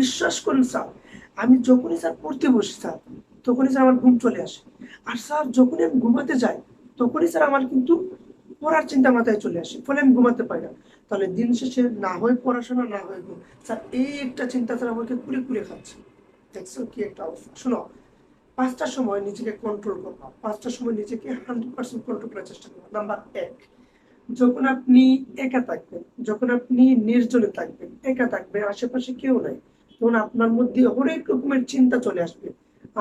বিশ্বাস করুন স্যার, আমি যখনই স্যার পড়তে বসি স্যার, তখনই স্যার আমার ঘুম চলে আসে। আর স্যার যখনই আমি ঘুমাতে যাই, তখনই স্যার আমার কিন্তু পড়ার চিন্তা মাথায় চলে আসে, ফলে আমি ঘুমাতে পারি না। তাহলে দিন শেষে না হয় পড়াশোনা, না হয় ঘুম। স্যার, এই একটা চিন্তা স্যার আমাকে কুড়ে কুড়ে খাচ্ছে। দেখছ কি একটা অবস্থা। শোনো পাঁচটার সময় নিজেকে কন্ট্রোল করবা। পাঁচটার সময় নিজেকে হান্ড্রেড পার্সেন্ট কন্ট্রোল করার চেষ্টা করবা। নাম্বার এক, যখন আপনি একা থাকবেন, যখন আপনি নির্জনে থাকবেন, একা থাকবেন, আশেপাশে কেউ নাই তখন আপনার মধ্যে অনেক রকমের চিন্তা চলে আসবে।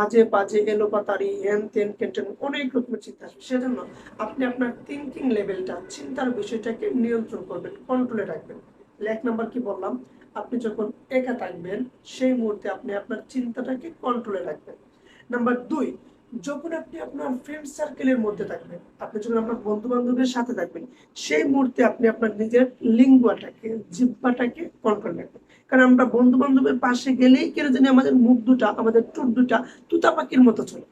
আজে বাজে এলো পাতারি হ্যান তেন ক্যান্টেন অনেক রকমের চিন্তা আসবে। সেজন্য আপনি আপনার থিঙ্কিং লেভেলটা চিন্তার বিষয়টাকে নিয়ন্ত্রণ করবেন কন্ট্রোলে রাখবেন। এক নাম্বার কি বললাম? আপনি যখন একা থাকবেন, সেই মুহূর্তে আপনি আপনার চিন্তাটাকে কন্ট্রোলে রাখবেন। নাম্বার দুই, যখন আপনি আপনার ফ্রেন্ড সার্কেলের মধ্যে থাকবেন, আপনি যখন আপনার বন্ধু বান্ধবের সাথে থাকবেন, সেই মুহূর্তে আপনি আপনার নিজের লিঙ্গটাকে জিব্বাটাকে কন্ট্রোল রাখবেন। কারণ আমরা বন্ধু বান্ধবের পাশে গেলেই কেন জানি আমাদের মুখ দুটা, আমাদের টুট দুটা তুতা পাখির মতো চলে।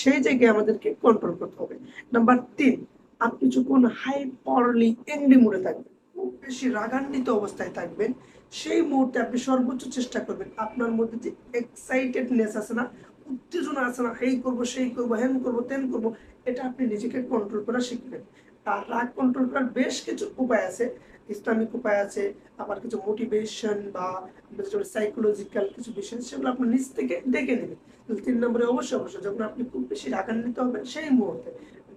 সেই জায়গায় আমাদেরকে কন্ট্রোল করতে হবে। নাম্বার তিন, আপনি যখন হাই পাওয়ারলি এংরি মোডে থাকবেন, খুব বেশি রাগান্বিত অবস্থায় থাকবেন, সেই মুহূর্তে আপনি সর্বোচ্চ চেষ্টা করবেন। আপনার মধ্যে যে এক্সাইটেডনেস আছে না, উত্তেজনা আছে না, এই করব, সেই করব হ্যান করব তেন করব, এটা আপনি নিজেকে কন্ট্রোল করা শিখবেন। আর রাগ কন্ট্রোল করার বেশ কিছু উপায় আছে। ইসলামিক উপায় আছে, আবার কিছু মোটিভেশন বা সাইকোলজিক্যাল কিছু বিষয় সেগুলো আপনার নিজ থেকে দেখে নেবেন তিন নম্বরে অবশ্যই অবশ্যই যখন আপনি খুব বেশি রাগান্বিত হবেন সেই মুহূর্তে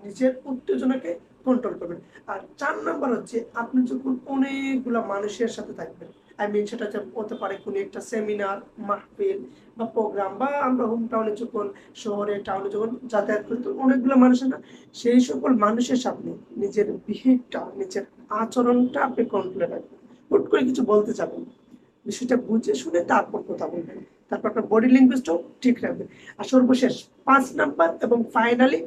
নিজের উত্তেজনাকে কন্ট্রোল করবেন। আর চার নম্বর হচ্ছে আপনি যখন অনেকগুলো মানুষের সাথে থাকবেন আই মিন সেটা হতে পারে কোনো একটা সেমিনার মাহফিল বা প্রোগ্রাম বা আমরা হোম টাউনে যখন, শহরে টাউনে যখন যাতায়াত করি, তো অনেকগুলো মানুষের না সেই সকল মানুষের সামনে নিজের বিহেভটা নিজের আচরণটা আপনি কন্ট্রোলে রাখবেন। হুট করে কিছু বলতে যাবেন। বিষয়টা বুঝে শুনে তারপর কথা বলবেন। তারপর আপনার বডি ল্যাঙ্গুয়েজটাও ঠিক রাখবেন। আর সর্বশেষ, পাঁচ নাম্বার এবং ফাইনালি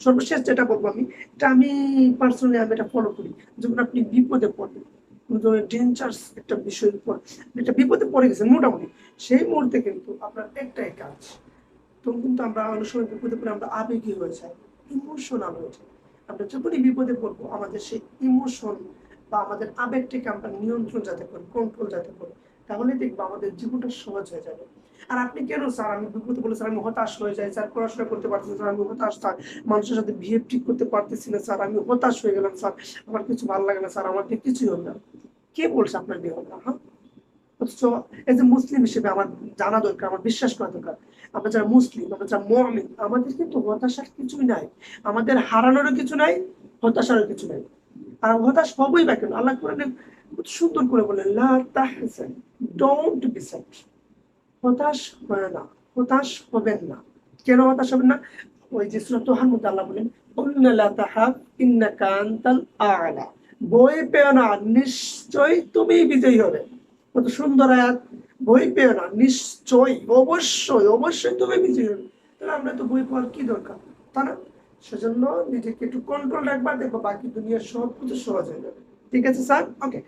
সর্বশেষ যেটা বলব আমি, এটা আমি পার্সোনালি আমি এটা ফলো করি। যখন আপনি বিপদে পড়বেন একটা বিষয়ের একটা বিপদে পড়ে গেছে মোটামুটি। সেই মুহূর্তে কিন্তু আপনার একটাই কাজ, তখন কিন্তু আমরা অনেক সময় বিপদে পড়ে, আমরা আবেগী হয়ে যাই ইমোশনাল হয়ে যাই। আমরা যখনই বিপদে পড়ব, আমাদের সেই ইমোশন বা আমাদের আবেগটাকে আমরা নিয়ন্ত্রণ যাতে করি কন্ট্রোল যাতে করি তাহলে দেখব আমাদের জীবনটা সহজ হয়ে যাবে। আর আপনি কেন স্যার? আমি বিপদে বলে স্যার আমি হতাশ হয়ে যাই। স্যার, পড়াশোনা করতে পারতেছি স্যার, আমি হতাশ, স্যার। মানুষের সাথে বিহেভ ঠিক করতে পারতেছি না, স্যার। আমি হতাশ হয়ে গেলাম, স্যার। আমার কিছু ভালো লাগে না, স্যার। আমার দিয়ে কিছুই হবে না। কে বলছে আপনার বিয়ে হবে হ্যাঁ? অথচ এজ এ মুসলিম হিসেবে আমার জানা দরকার, আমার বিশ্বাস করা দরকার। আমরা যারা মুসলিম, আমরা যারা মমিন, আমাদের কিন্তু হতাশার কিছুই নাই। আমাদের হারানোরও কিছু নাই, হতাশারও কিছু নাই। আর হতাশ হবই বা কেন? আল্লাহ কোরআনে সুন্দর করে বলেন, লা তাহজান ডোন্ট বি স্যাড হতাশ হয় না, হতাশ হবেন না। কেন হতাশ হবেন না? ওই যে তোহার মধ্যে আল্লাহ বলেন আ'লা। বই পেও না, নিশ্চয়ই তুমি বিজয়ী হবে। কত সুন্দর আয়াত। বই পেও না অবশ্যই অবশ্যই তুমি বিজয়ী হবে। তাহলে আমরা তো বই পড়ার কি দরকার? তা না, সেজন্য নিজেকে একটু কন্ট্রোল রাখবা, দেখব বাকি দুনিয়ার সব কিছু সহজ হয়ে যাবে। ঠিক আছে, স্যার? ওকে